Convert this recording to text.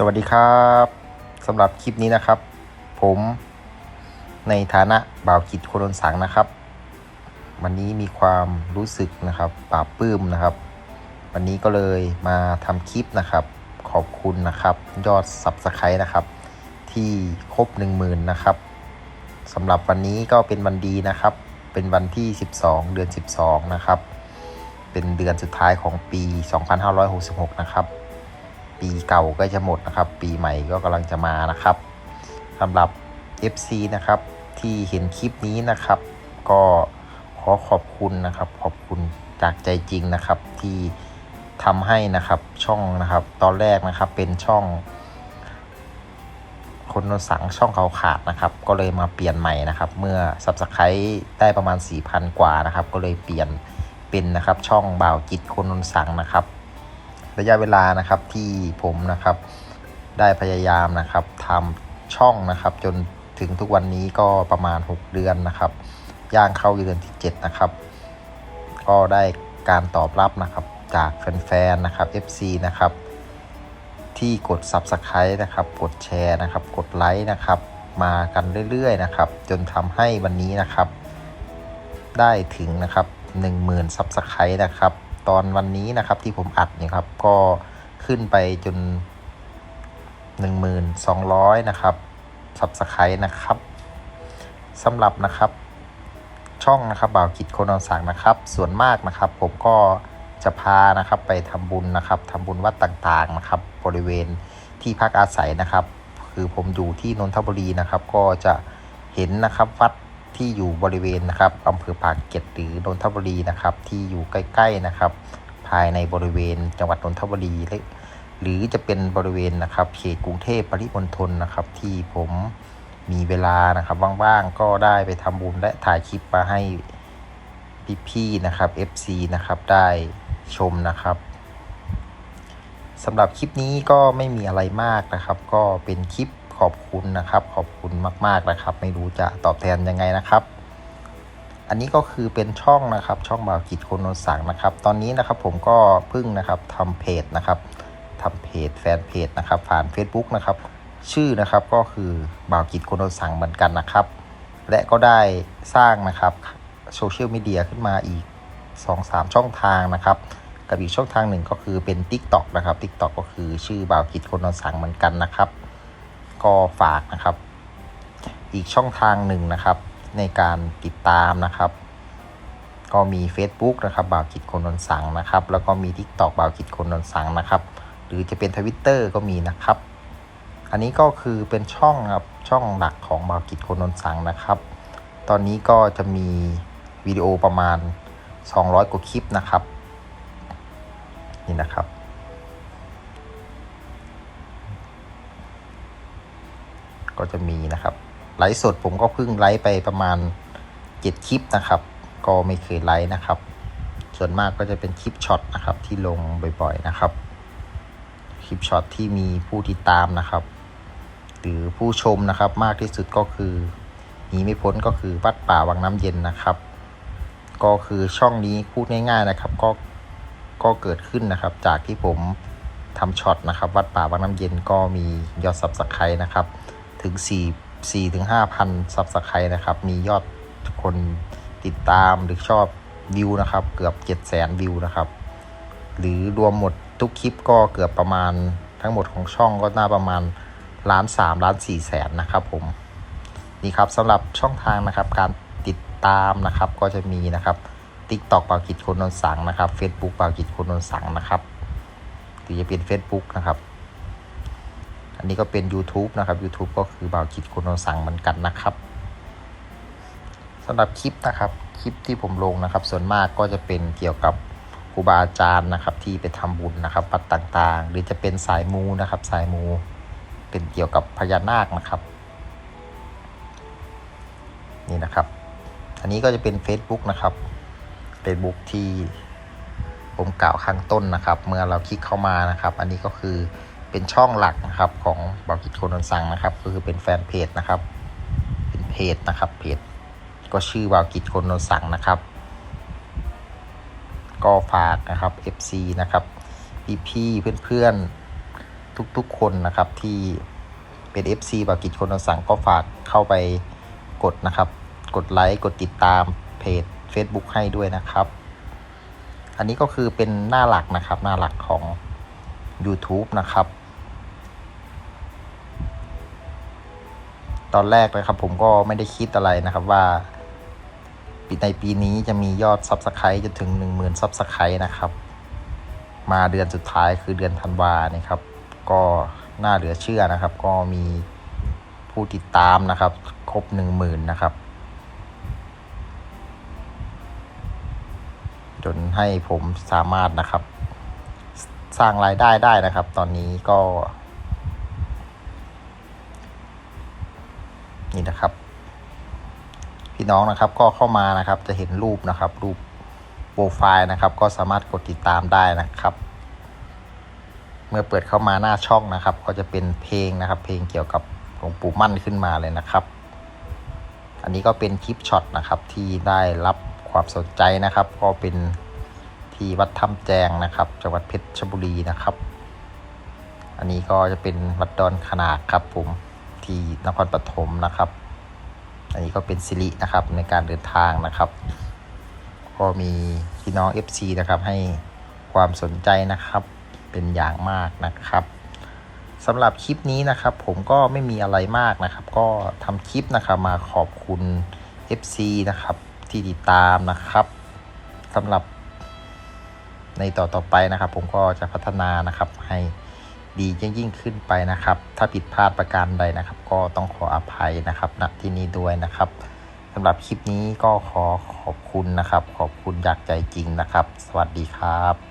สวัสดีครับสำหรับคลิปนี้นะครับ ผมในฐานะบ่าวกิจโคนนสังนะครับ วันนี้มีความรู้สึกนะครับปลาบปลื้มนะครับ วันนี้ก็เลยมาทำคลิปนะครับ ขอบคุณนะครับ ยอดสับสไครนะครับ ที่ครบ1 0,000นะครับสำหรับวันนี้ก็เป็นวันดีนะครับ เป็นวันที่ 12 เดือน 12 นะครับ เป็นเดือนสุดท้ายของปี 2566 นะครับ ปีเก่าก็จะหมดนะครับ ปีใหม่ก็กำลังจะมานะครับสำหรับ FC นะครับที่เห็นคลิปนี้นะครับ ก็ขอขอบคุณนะครับ ขอบคุณจากใจจริงนะครับที่ทำให้นะครับช่องนะครับ ตอนแรกนะครับเป็นช่อง คนสังช่องเขาขาดนะครับ ก็เลยมาเปลี่ยนใหม่นะครับ เมื่อ Subscribe ได้ประมาณ 4,000 กว่านะครับ ก็เลยเปลี่ยนเป็นนะครับช่องบ่าวจิตคนโนสังนะครับ ระยะเวลานะครับที่ผมนะครับได้พยายามนะครับทำช่องนะครับ จนถึงทุกวันนี้ก็ประมาณ 6 เดือนนะครับ ย่างเข้าเดือนที่ 7 นะครับ ก็ได้การตอบรับนะครับจากแฟนๆนะครับ FC นะครับ ที่กด Subscribe นะครับ กดแชร์นะครับ กดไลค์นะครับ มากันเรื่อยๆนะครับ จนทำให้วันนี้นะครับ ได้ถึงนะครับ 10,000 Subscribe นะครับ ตอนวันนี้นะครับที่ผมอัดเนี่ยครับก็ขึ้นไปจน 1,200 นะครับ Subscribe นะครับสำหรับนะครับช่องนะครับบ่าวกิจโคนอนสังนะครับ ส่วนมากนะครับ ผมก็จะพานะครับไปทำบุญนะครับทำบุญวัดต่างๆนะครับบริเวณที่พักอาศัยนะครับ คือผมอยู่ที่นนทบุรีนะครับ ก็จะเห็นนะครับวัด ที่อยู่บริเวณนะครับอำเภอปากเกร็ดหรือนนทบุรีนะครับ ที่อยู่ใกล้ๆนะครับ ภายในบริเวณจังหวัดนนทบุรีหรือจะเป็นบริเวณนะครับเขตกรุงเทพปริมณฑลนะครับ ที่ผมมีเวลานะครับว่างๆก็ได้ไปทำบุญและถ่ายคลิปมาให้พี่ๆนะครับ FC นะครับได้ชมนะครับสำหรับคลิปนี้ก็ไม่มีอะไรมากนะครับ ก็เป็นคลิป ขอบคุณนะครับ ขอบคุณมาก ๆนะครับ ไม่รู้จะตอบแทนยังไงนะครับ อันนี้ก็คือเป็นช่องนะครับ ช่องบ่าวกิจคนนสังนะครับ ตอนนี้นะครับผมก็พิ่งนะครับทำเพจนะครับทำเพจแฟนเพจนะครับ ผ่าน Facebook นะครับ ชื่อนะครับก็คือบ่าวกิจคนนสังเหมือนกันนะครับ และก็ได้สร้างนะครับโซเชียลมีเดียขึ้นมาอีก 2-3 ช่องทางนะครับกับอีกช่องทางหนึ่งก็คือเป็น TikTok นะครับ TikTok ก็คือชื่อบาวกิจคนนสังเหมือนกันนะครับ ก็ฝากนะครับ อีกช่องทางหนึ่งนะครับ ในการติดตามนะครับ ก็มี Facebook นะครับบ่าวกิจคนนนสังนะครับ แล้วก็มี TikTok บ่าวกิจคนนนสังนะครับ หรือจะเป็น Twitter ก็มีนะครับ อันนี้ก็คือเป็นช่องครับช่องหลักของบ่าวกิจคนนนสังนะครับ ตอนนี้ก็จะมีวิดีโอประมาณ 200 กว่าคลิปนะครับ นี่นะครับ ก็จะมีนะครับ ไลฟ์สดผมก็เพิ่งไลฟ์ไปประมาณ 7 คลิปนะครับ ก็ไม่เคยไลฟ์นะครับ ส่วนมากก็จะเป็นคลิปช็อตนะครับที่ลงบ่อยๆนะครับ คลิปช็อตที่มีผู้ติดตามนะครับ หรือผู้ชมนะครับมากที่สุดก็คือหนีไม่พ้นก็คือวัดป่าวังน้ำเย็นนะครับ ก็คือช่องนี้พูดง่าย ๆนะครับ ก็ก็เกิดขึ้นนะครับ จากที่ผมทำช็อตนะครับ วัดป่าวังน้ำเย็นก็มียอดซับสไครนะครับ ถึง 4 4ถึง5,000ซับสไครต์นะครับ มียอดคนติดตามหรือชอบวิวนะครับ เกือบ 7 0 0 0 0 0 วิวนะครับ หรือรวมหมดทุกคลิปก็เกือบประมาณทั้งหมดของช่องก็น่าประมาณล้านสามล้านสี่แสนนะครับผมนี่ครับสำหรับช่องทางนะครับการติดตามนะครับก็จะมีนะครับ TikTok เปากิจคนนนสังนะครับ Facebook เปากิจคนนนสังนะครับหรือจะเป็น Facebook นะครับ อันนี้ก็เป็น YouTube นะครับ YouTube ก็คือเบาวกิจคนนนสังเหมือนกันนะครับสำหรับคลิปนะครับ คลิปที่ผมลงนะครับ ส่วนมากก็จะเป็นเกี่ยวกับครูบาอาจารย์นะครับ ที่ไปทำบุญนะครับวัดต่างๆ หรือจะเป็นสายมูนะครับ สายมู เป็นเกี่ยวกับพญานาคนะครับ นี่นะครับ อันนี้ก็จะเป็น Facebook นะครับ Facebook ที่ผมกล่าวข้างต้นนะครับ เมื่อเราคลิกเข้ามานะครับ อันนี้ก็คือ เป็นช่องหลักนะครับของบากิจคนนสังนะครับ ก็คือเป็นแฟนเพจนะครับ เป็นเพจนะครับเพจก็ชื่อบากิจคนนสังนะครับ ก็ฝากนะครับ FC นะครับพี่ๆเพื่อนๆทุกๆคนนะครับที่เป็น FC บากิจคนนสังก็ฝากเข้าไปกดนะครับ กดไลค์กดติดตามเพจ Facebook ให้ด้วยนะครับ อันนี้ก็คือเป็นหน้าหลักนะครับหน้าหลักของ YouTube นะครับ อนแรกนะครับ ผมก็ไม่ได้คิดอะไรนะครับว่าในปีนี้จะมียอดซับสไครต์จนถึง 10,000ซับสไครต์นะครับ มาเดือนสุดท้ายคือเดือนธันวาเนี่ยครับ ก็น่าเหลือเชื่อนะครับ ก็มีผู้ติดตามนะครับ ครบ 10,000นะครับ จนให้ผมสามารถนะครับ สร้างรายได้ได้นะครับ ตอนนี้ก็ นี่นะครับ พี่น้องนะครับก็เข้ามานะครับ จะเห็นรูปนะครับ รูปโปรไฟล์นะครับ ก็สามารถกดติดตามได้นะครับ เมื่อเปิดเข้ามาหน้าช่องนะครับ ก็จะเป็นเพลงนะครับ เพลงเกี่ยวกับหลวงปู่มั่นขึ้นมาเลยนะครับ อันนี้ก็เป็นคลิปช็อตนะครับที่ได้รับความสนใจนะครับ ก็เป็นที่วัดถ้ำแจงนะครับจังหวัดเพชรบุรีนะครับ อันนี้ก็จะเป็นวัดดอนขนาดครับผม ที่นครปฐมนะครับ อันนี้ก็เป็นสิรินะครับในการเดินทางนะครับ ก็มีพี่น้อง FC นะครับให้ความสนใจนะครับเป็นอย่างมากนะครับสำหรับคลิปนี้นะครับ ผมก็ไม่มีอะไรมากนะครับ ก็ทำคลิปนะครับมาขอบคุณ FC นะครับที่ติดตามนะครับสำหรับในต่อต่อไปนะครับ ผมก็จะพัฒนานะครับให้ ดียิ่งยิ่งขึ้นไปนะครับ ถ้าผิดพลาดประการใดนะครับ ก็ต้องขออภัยนะครับณที่นี้ด้วยนะครับสำหรับคลิปนี้ก็ขอขอบคุณนะครับ ขอบคุณจากใจจริงนะครับ สวัสดีครับ